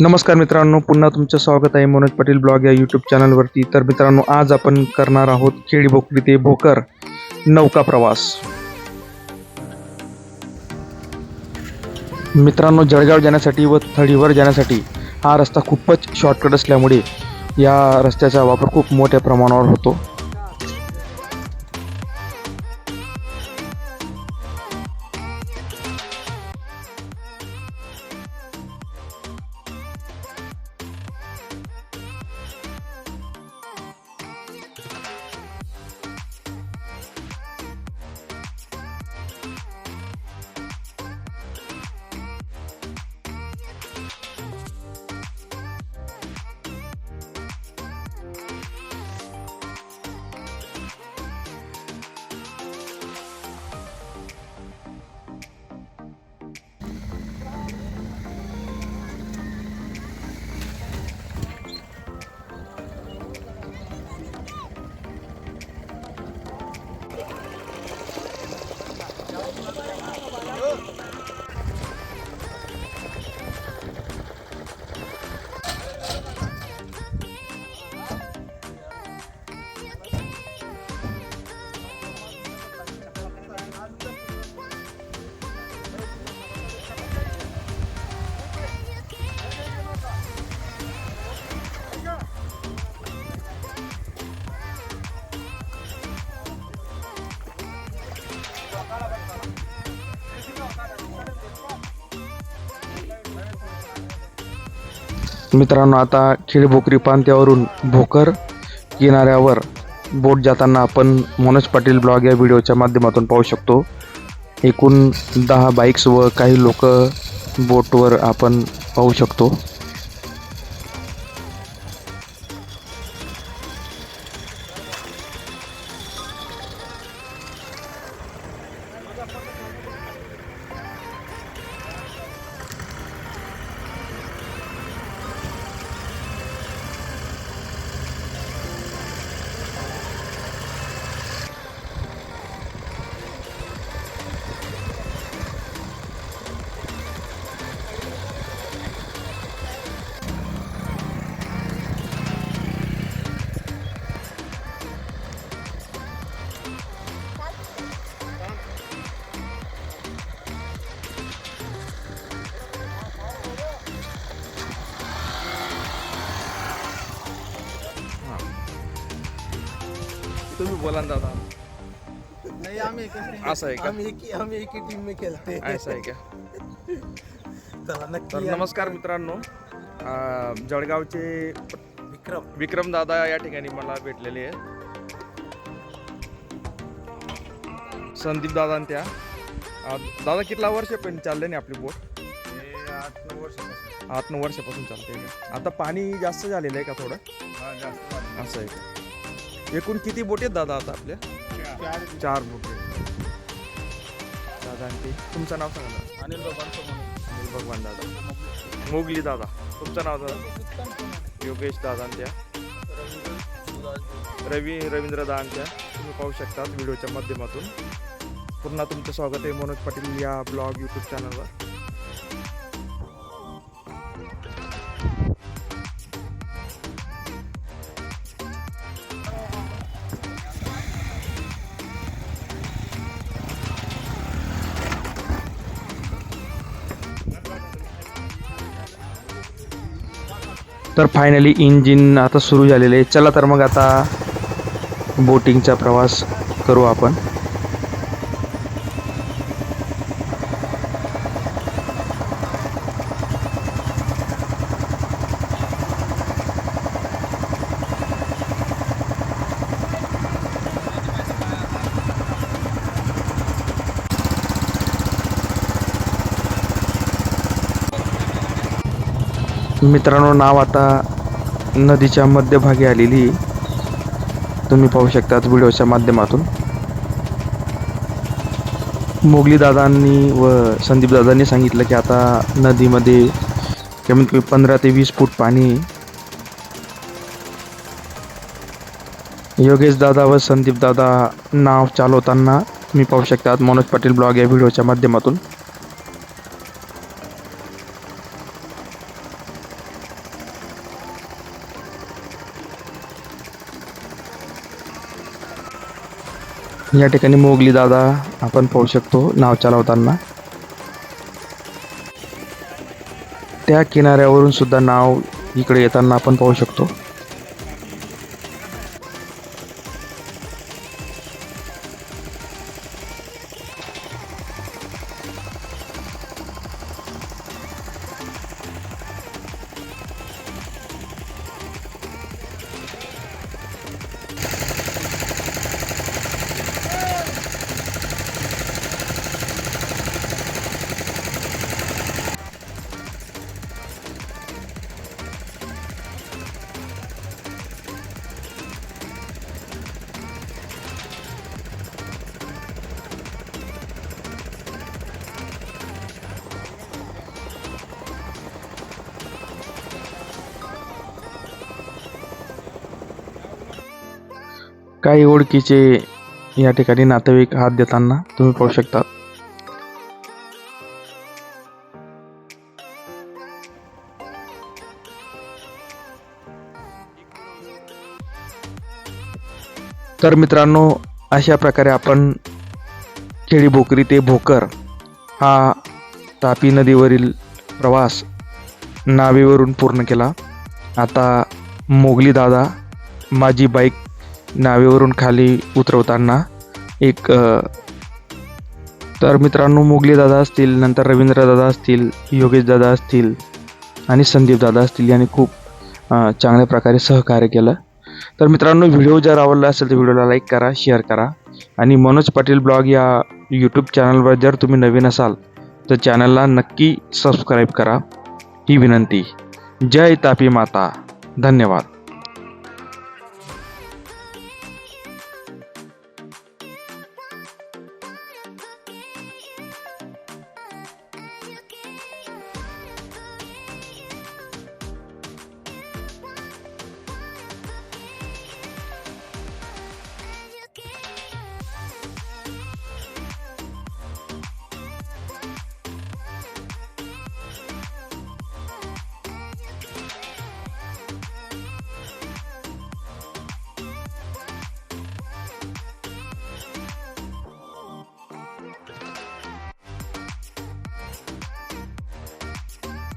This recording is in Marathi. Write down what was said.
नमस्कार मित्रांनो पुन्हा तुमचं स्वागत आहे मनोज पाटील ब्लॉग या यूट्यूब चॅनलवरती तर मित्रांनो आज आपण करणार आहोत खेडी भोकरी ते भोकर नौका प्रवास. मित्रांनो जळगाव जाण्यासाठी व थडीवर जाण्यासाठी हा रस्ता खूपच शॉर्टकट असल्यामुळे या रस्त्याचा वापर खूप मोठ्या प्रमाणावर होतो. मित्रांनो आता खेळभोकरी पांत्यावरून भोकर किनाऱ्यावर बोट जाताना आपण मनोज पाटील ब्लॉग या व्हिडिओच्या माध्यमातून पाहू शकतो. एकूण दहा बाईक्स व काही लोक बोटवर आपण पाहू शकतो. तुम्ही बोला ना दादा. नाही आम्ही एकच असं आहे का? आम्ही एकी आम्ही एकी टीम में खेळते असं आहे का? चला तर नक्की या. नमस्कार मित्रांनो. अं, जळगावचे विक्रम. विक्रम दादा या ठिकाणी मला भेटलेले आहेत. संदीप दादा त्या. अं, दादा कितला वर्ष पण चालले नाही आपली बोट? आठ नऊ वर्ष आठ नऊ वर्षापासून चालते आता पाणी जास्त झालेलं आहे का थोडं? जास्त असं आहे का? एकूण किती बोट आहेत दादा आता आपल्या चार बोट. दादा ते तुमचं नाव सांगा दादा. अनिल अनिल भगवान दादा. मोगली दादा. तुमचं नाव दादा योगेश दादा आणि त्या रवी रवींद्र दानच्या तुम्ही पाहू शकतात व्हिडिओच्या माध्यमातून. पुन्हा तुमचं स्वागत आहे मनोज पाटील या ब्लॉग यूट्यूब चॅनलवर तर फायनली इंजिन आता सुरू झालेलं आहे. चला तर मग आता बोटिंगचा प्रवास करू आपण. मित्रांनो नाव आता नदीच्या मध्यभागी आलेली. आहे. तुम्ही पाहू शकतात व्हिडिओच्या माध्यमातून. मोगली दादांनी व संदीप दादांनी सांगितलं की आता नदीमध्ये कमीत कमी पंधरा ते वीस फूट पाणी योगेश दादा व संदीप दादा नाव चालवताना तुम्ही पाहू शकतात. मनोज पाटील ब्लॉग या व्हिडिओच्या माध्यमातून. या ठिकाणी मोगली दादा आपण पाहू शकतो नाव चालवताना. त्या किनाऱ्यावरून सुद्धा नाव इकडे येताना आपण पाहू शकतो. काही ओळखीचे या ठिकाणी नातेवाईक हात देताना तुम्ही पाहू शकता. तर मित्रांनो अशा प्रकारे आपण खेडी भोकरी ते भोकर हा तापी नदीवरील प्रवास नावेवरून पूर्ण केला. आता मोगली दादा माझी बाईक नावेवरून खाली उतरवताना एक तर मित्रांनो मोगली दादा असतील नंतर रवींद्र दादा असतील योगेश दादा असतील आणि संदीप दादा असतील यांनी खूप चांगल्या प्रकारे सहकार्य केलं. तर मित्रांनो व्हिडिओ जर आवडला असेल तर व्हिडिओला लाईक करा शेअर करा आणि मनोज पाटील ब्लॉग या यूट्यूब चॅनलवर जर तुम्ही नवीन असाल तर चॅनलला नक्की सबस्क्राईब करा. ही विनंती. जय तापी माता. धन्यवाद.